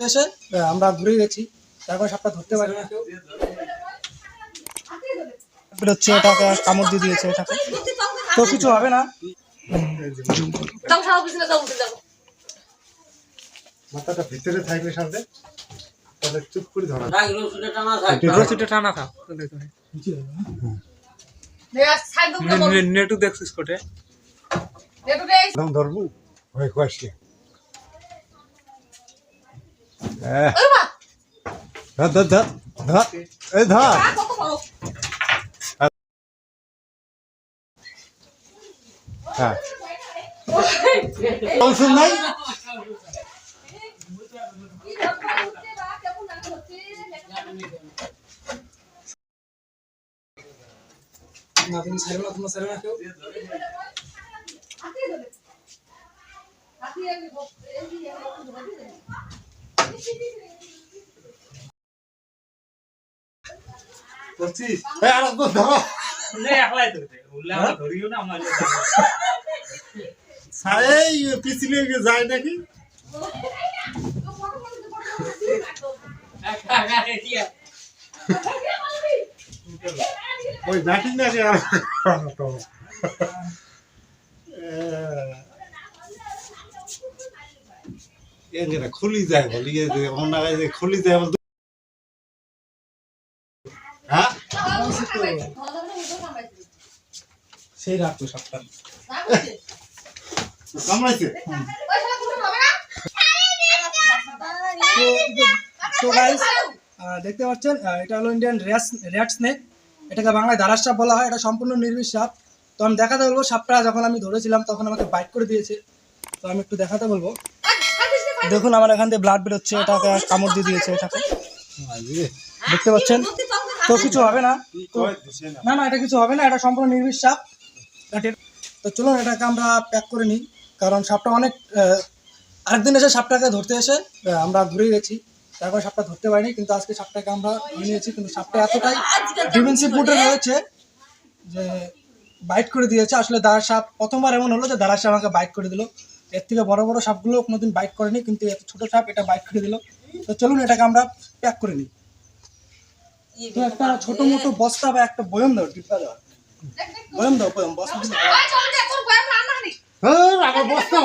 এসে আমরা ঘুরে গেছি তারপর সাপটা ধরতে পারি না কেউ। হচ্ছে এটাকে কামড় দিয়ে দিয়েছে এটাকে। তো কিছু হবে না। মাথাটা ভিতরে সামনে। তাহলে চুপ করে ধরা। রসিটা টানা থাক। নেটু দেখছিস কোটে। ধরবো। হয়ে ওই মা ধর ধর ধর ধর এই ধর হ্যাঁ নাই না তুমি ছাড়বে না তোমরা ছাড়বে না করছিস এই আর একদম ধরো। লে একলাই ধরতে উল্লা ধরিও না আমার এই পিছনে যায় নাকি? ওই ব্যাটিং নাকি আর? তো এঙ্গেরা খুলি যায় বলি যে অন্য যে খুলি যায় বল হ্যাঁ? সেই কামড়াইছে? তো গাইস দেখতে পাচ্ছেন এটা হলো ইন্ডিয়ান র্যাট স্নেক এটাকে বাংলায় দারাস সাপ বলা হয় এটা সম্পূর্ণ নির্বিষ সাপ। তো আমি দেখাতে বলব সাপটা যখন আমি ধরেছিলাম তখন আমাকে বাইট করে দিয়েছে। তো আমি একটু দেখাতে বলব। দেখুন আমার এখান থেকে ব্লাড বেরোচ্ছে, এটাকে কামড় দিয়ে দিয়েছে এটাকে। দেখতে পাচ্ছেন? তো কিছু হবে না। না না, এটা কিছু হবে না, এটা সম্পূর্ণ নির্বিষ সাপ। তো চলুন, এটাকে আমরা প্যাক করে নিই, কারণ সাপটা অনেক আরেকদিন এসে সাপটাকে ধরতে এসে আমরা ঘুরে গেছি তারপর সাপটা ধরতে পারিনি, কিন্তু আজকে সাপটাকে আমরা নিয়েছি, কিন্তু সাপটা এতটাই ডিফেন্সিভ ফুটে রয়েছে যে বাইট করে দিয়েছে। আসলে দাঁড়া সাপ প্রথমবার এমন হলো যে দাঁড়া সাপ আমাকে বাইট করে দিল। এর থেকে বড় বড় সাপগুলো কোনোদিন বাইট করেনি কিন্তু এত ছোট সাপ এটা বাইক করে দিল। তো চলুন এটাকে আমরা প্যাক করে নিই। তো একটা ছোট মোটো বস্তা বা একটা বয়ম দাও টিপা দাও। বয়ম দাও বয়ম বস্তা দিলে হ্যাঁ আমার বস্তা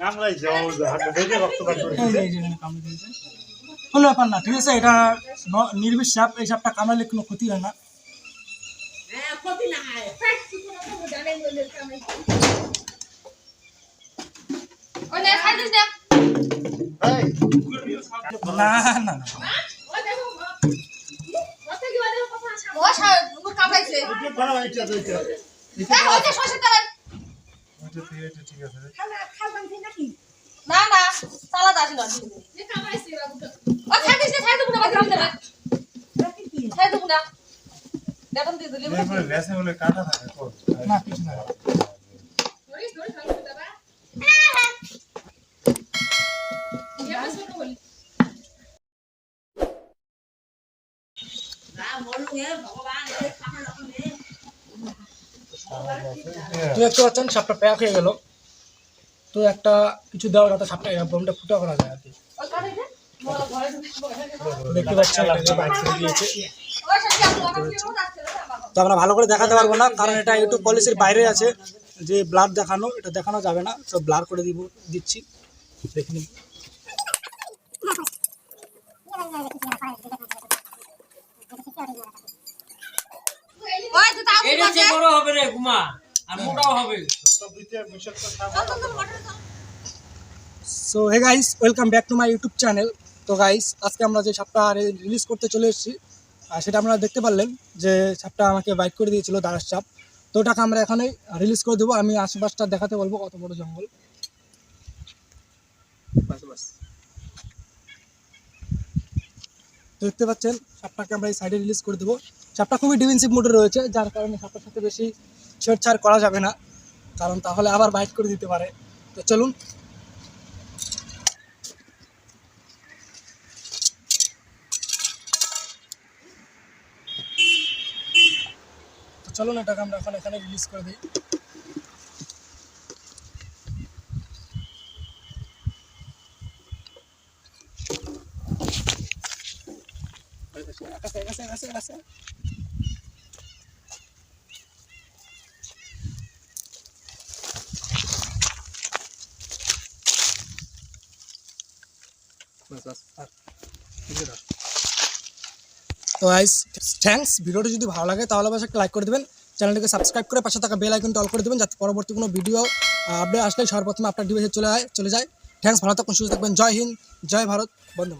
কামড়াই যাও হাতে দেখে রক্ত বার এই যে, এখানে কামড়ে দিয়েছে। কোনো ব্যাপার না ঠিক আছে এটা ন- নির্বিষ সাপ এই সাপটা কামড়ালে কোনো ক্ষতি হয় না না কামড়াইছে এটা ধরো এইটা এইটা দেখো ওই যে শশা তালের এইটা ঠিক আছে ঠিক আছে না না সালাদ আসি না। ও খাই দিস খাই দেবো না বাকি দিতে না খাই দেবো না। কাটা থাকে তো না কিছু না। তো দেখতে পাচ্ছেন সাপটা প্যাক হয়ে গেল। তো একটা কিছু দেওয়া যাতে সাপটা বোমটা ফুটা করা যায় আর কি দেখতে পাচ্ছেন তো আমরা ভালো করে দেখাতে পারব না, কারণ এটা ইউটিউব পলিসির বাইরে আছে। যে ব্লার দেখানো, এটা দেখানো যাবে না। তো ব্লার করে দিব, দিচ্ছি। দেখে নিন ওই তো তাও এটা চেক বড় হবে রে কুমা আর মোটাও হবে। So hey guys welcome back to my YouTube channel তো গাইস আজকে আমরা যে সাপটা রিলিজ করতে চলে এসেছি আর সেটা আপনারা দেখতে পারলেন যে সাপটা আমাকে বাইক করে দিয়েছিল দারাস সাপ। তো ওটাকে আমরা এখানে রিলিজ করে দেবো। আমি আশেপাশটা দেখাতে বলব কত বড় জঙ্গল। তো দেখতে পাচ্ছেন সাপটাকে আমরা এই সাইডে রিলিজ করে দেবো। সাপটা খুবই ডিফেন্সিভ মোডে রয়েছে, যার কারণে সাপটার সাথে বেশি ছেড়ছাড় করা যাবে না। কারণ তাহলে আবার বাইট করে দিতে পারে। তো চলুন। চলুন এটাকে আমরা এখন এখানে রিলিজ করে দিই। তো গাইস থ্যাঙ্কস ভিডিওটি যদি ভালো লাগে, তাহলে অবশ্যই একটা লাইক করে দেবেন। চ্যানেলটিকে সাবস্ক্রাইব করে পাশে থাকা বেল আইকনটা অল করে দেবেন, যাতে পরবর্তী কোনো ভিডিও আপডেট আসলে সর্বপ্রথমে আপনার ডিভাইসে চলে যায় চলে যায়। থ্যাঙ্কস ভালো থাকুন, সুস্থ থাকবেন। জয় হিন্দ, জয় ভারত বন্ধু